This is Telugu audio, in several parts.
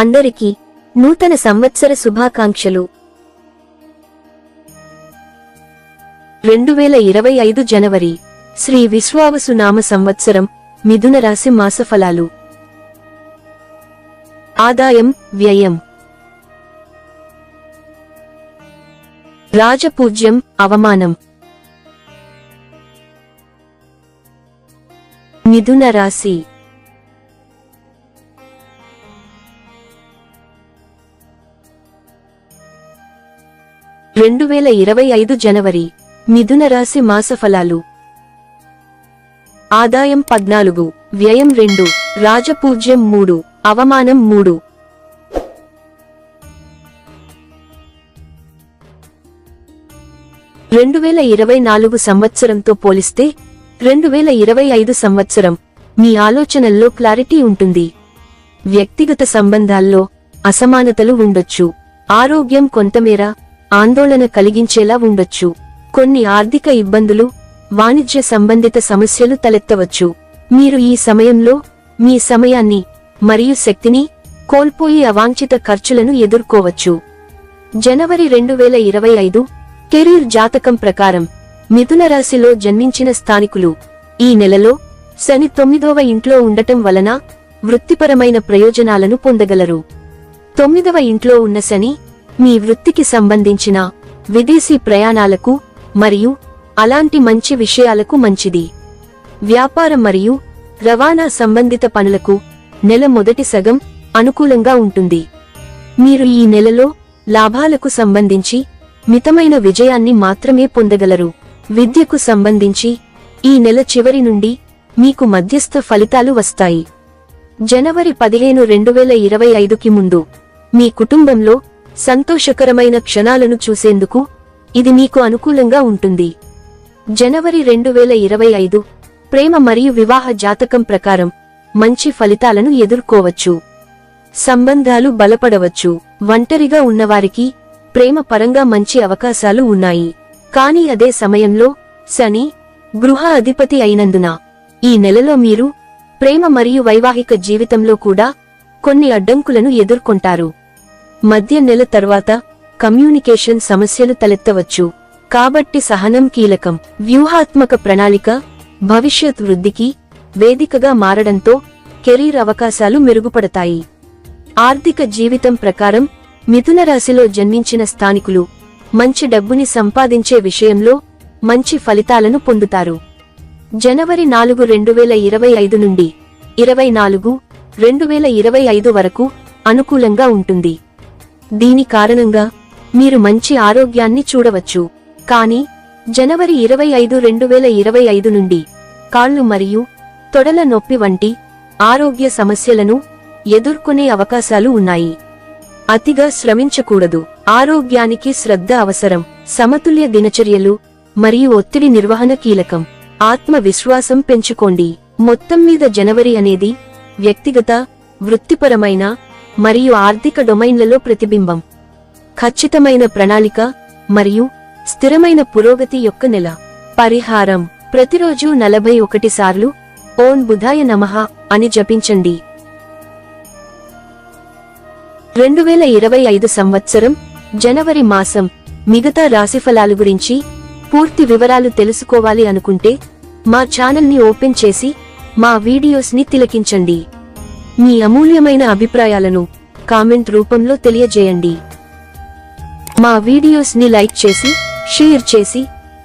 అందరికీ నూతన సంవత్సర శుభాకాంక్షలు. రెండు వేల ఇరవై ఐదు జనవరి శ్రీ విశ్వావసు నామ సంవత్సరం మిథున రాశి మాసఫలాలు. ఆదాయం వ్యయం. రాజపూజ్యం అవమానం. మిథున రాశి. రెండు వేల ఇరవై ఐదు జనవరి మిథున రాశి మాసఫలాలు ఆదాయం పద్నాలుగు వ్యయం రెండు రాజపూజ్యం మూడు అవమానం మూడు. రెండు వేల ఇరవై నాలుగు సంవత్సరంతో పోలిస్తే రెండు వేల ఇరవై ఐదు సంవత్సరం మీ ఆలోచనల్లో క్లారిటీ ఉంటుంది. వ్యక్తిగత సంబంధాల్లో అసమానతలు ఉండొచ్చు. ఆరోగ్యం కొంతమేర ఆందోళన కలిగించేలా ఉండొచ్చు. కొన్ని ఆర్థిక ఇబ్బందులు వాణిజ్య సంబంధిత సమస్యలు తలెత్తవచ్చు. మీరు ఈ సమయంలో మీ సమయాన్ని మరియు శక్తిని కోల్పోయి అవాంఛిత ఖర్చులను ఎదుర్కోవచ్చు. జనవరి రెండు వేల ఇరవై ఐదు కెరీర్ జాతకం ప్రకారం మిథున రాశిలో జన్మించిన స్థానికులు. ఈ నెలలో శని తొమ్మిదవ ఇంట్లో ఉండటం వలన వృత్తిపరమైన ప్రయోజనాలను పొందగలరు. తొమ్మిదవ ఇంట్లో ఉన్న శని మీ వృత్తికి సంబంధించిన విదేశీ ప్రయాణాలకు మరియు అలాంటి మంచి విషయాలకు మంచిది. వ్యాపారం మరియు రవాణా సంబంధిత పనులకు నెల మొదటి సగం అనుకూలంగా ఉంటుంది. మీరు ఈ నెలలో లాభాలకు సంబంధించి మితమైన విజయాన్ని మాత్రమే పొందగలరు. విద్యకు సంబంధించి ఈ నెల చివరి నుండి మీకు మధ్యస్థ ఫలితాలు వస్తాయి. జనవరి పదిహేను రెండు వేల ఇరవై ఐదుకి ముందు మీ కుటుంబంలో సంతోషకరమైన క్షణాలను చూసేందుకు ఇది మీకు అనుకూలంగా ఉంటుంది. జనవరి రెండు వేల ఇరవై ఐదు ప్రేమ మరియు వివాహ జాతకం ప్రకారం మంచి ఫలితాలను ఎదుర్కోవచ్చు. సంబంధాలు బలపడవచ్చు. ఒంటరిగా ఉన్నవారికి ప్రేమ పరంగా మంచి అవకాశాలు ఉన్నాయి. కానీ అదే సమయంలో శని గృహ అధిపతి అయినందున ఈ నెలలో మీరు ప్రేమ మరియు వైవాహిక జీవితంలో కూడా కొన్ని అడ్డంకులను ఎదుర్కొంటారు. మధ్య నెల తర్వాత కమ్యూనికేషన్ సమస్యలు తలెత్తవచ్చు. కాబట్టి సహనం కీలకం. వ్యూహాత్మక ప్రణాళిక భవిష్యత్ వృద్ధికి వేదికగా మారడంతో కెరీర్ అవకాశాలు మెరుగుపడతాయి. ఆర్థిక జీవితం ప్రకారం మిథున రాశిలో జన్మించిన స్థానికులు మంచి డబ్బుని సంపాదించే విషయంలో మంచి ఫలితాలను పొందుతారు. జనవరి నాలుగు రెండు వేల ఇరవై ఐదు నుండి ఇరవై నాలుగు రెండు వేల ఇరవై ఐదు వరకు అనుకూలంగా ఉంటుంది. దీని కారణంగా మీరు మంచి ఆరోగ్యాన్ని చూడవచ్చు. కానీ జనవరి ఇరవై ఐదు రెండు వేల ఇరవై ఐదు నుండి కాళ్ళు మరియు తొడల నొప్పి వంటి ఆరోగ్య సమస్యలను ఎదుర్కొనే అవకాశాలు ఉన్నాయి. అతిగా శ్రమించకూడదు. ఆరోగ్యానికి శ్రద్ధ అవసరం. సమతుల్య దినచర్యలు మరియు ఒత్తిడి నిర్వహణ కీలకం. ఆత్మవిశ్వాసం పెంచుకోండి. మొత్తం మీద జనవరి అనేది వ్యక్తిగత వృత్తిపరమైన మరియు ఆర్థిక డొమైన్లలో ప్రతిబింబం. ఖచ్చితమైన ప్రణాళిక మరియు స్థిరమైన పురోగతి యొక్క నెల. పరిహారం. ప్రతిరోజు నలభై ఒకటి సార్లు ఓన్ బుధాయ నమః అని జపించండి. రెండు వేల ఇరవై ఐదు సంవత్సరం జనవరి మాసం. మిగతా రాశిఫలాలు గురించి పూర్తి వివరాలు తెలుసుకోవాలి అనుకుంటే మా ఛానల్ని ఓపెన్ చేసి మా వీడియోస్ని తిలకించండి. మీ అమూల్యమైన అభిప్రాయాలను కామెంట్ రూపంలో తెలియజేయండి. మా వీడియోస్ని లైక్ చేసి షేర్ చేసి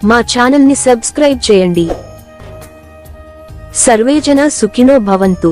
మా ఛానల్ని సబ్స్క్రైబ్ చేయండి. సర్వేజన సుఖినో భవంతు.